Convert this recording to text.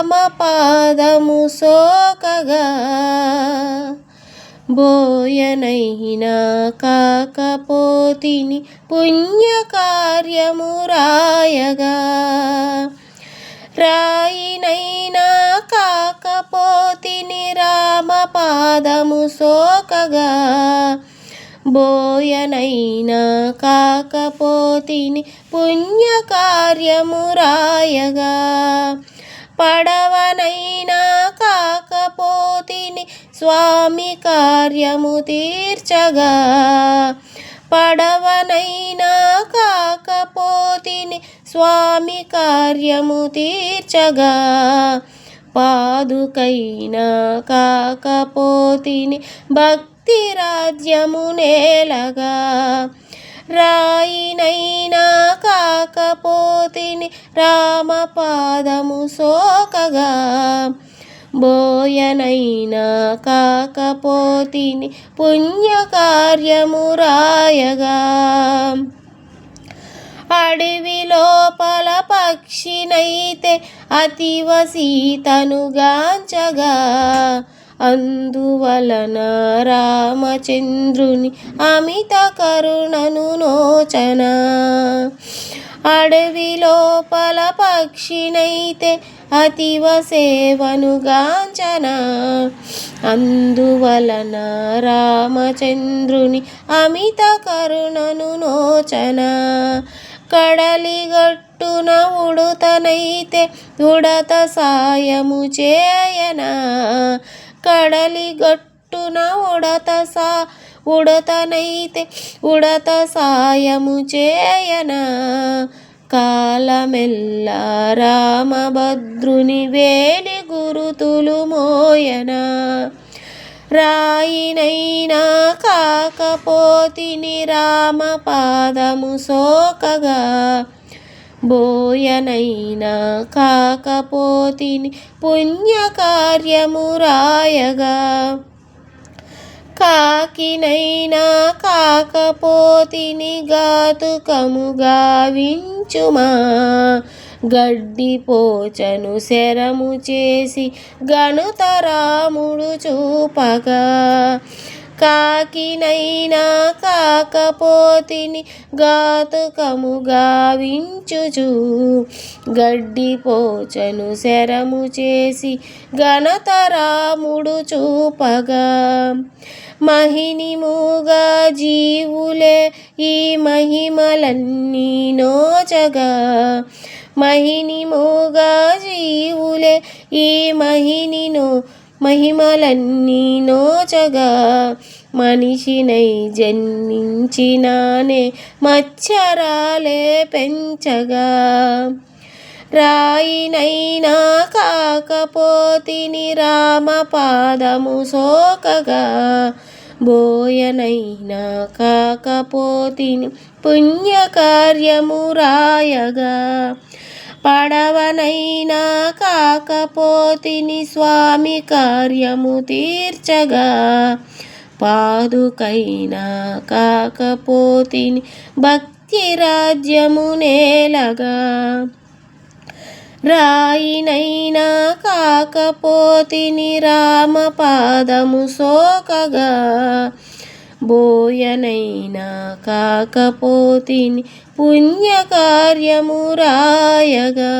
రామ పాదము సోకగా. బోయనైనా కాకపోతిని పుణ్యకార్యము రాయగా. రాయినైనా కాకపోతిని రామపాదము సోకగా. బోయనైనా కాకపోతిని పుణ్యకార్యము రాయగా. పడవనైనా కాకపోతిని స్వామి కార్యము తీర్చగా. పడవనైనా కాకపోతిని స్వామి కార్యము తీర్చగా. పాదుకైనా కాకపోతిని భక్తి రాజ్యము నేలగా. రాయినై రామపాదము సోకగా. బోయనైనా కాకపోతిని పుణ్యకార్యము రాయగా. అడవి లోపల పక్షినైతే అతివ సీతనుగాంచగా అందువలన రామచంద్రుని అమిత కరుణను నోచనా. అడవి లోపల పక్షినైతే అతివ సేవనుగాంచన అందువలన రామచంద్రుని అమిత కరుణను నోచన. కడలిగట్టున ఉడుతనైతే ఉడత సాయము చేయనా. కడలిగట్టున ఉడత సా ఉడతనైతే ఉడత సాయము చేయనా? కాలమెల్ల రామభద్రుని వేలి గురుతులు మోయనా? రాయినైనా కాకపోతిని రామ పాదము సోకగా? బోయనైనా కాకపోతిని పుణ్యకార్యము రాయగా? కాకినైనా కాకపోతిని గాతుకముగా వించుమా గడ్డిపోచను శరము చేసి గణుతరాముడు చూపగా. కాకినైనా కాకపోతిని గాతుకము గావించుచు. గడ్డి పోచను శరము చేసి ఘనతరాముడు చూపగా. మహిని మూగా జీవులే ఈ మహిమలన్నీ నోచగా. మహిని మూగా జీవులే ఈ మహినిను మహిమలన్నీ నోచగా. మనిషినై జన్మించినానే మచ్చరాలే పెంచగా. రాయినైనా కాకపోతిని రామ పాదము సోకగా. బోయనైనా కాకపోతిని పుణ్యకార్యము రాయగా. పడవనైనా కాకపోతిని స్వామి కార్యము తీర్చగా. పాదుకైనా కాకపోతిని భక్తి రాజ్యము నేలగా. రాయినైనా కాకపోతిని రామ పాదము సోకగా. బోయనైనా కాకపోతిని పుణ్యకార్యము రాయగా.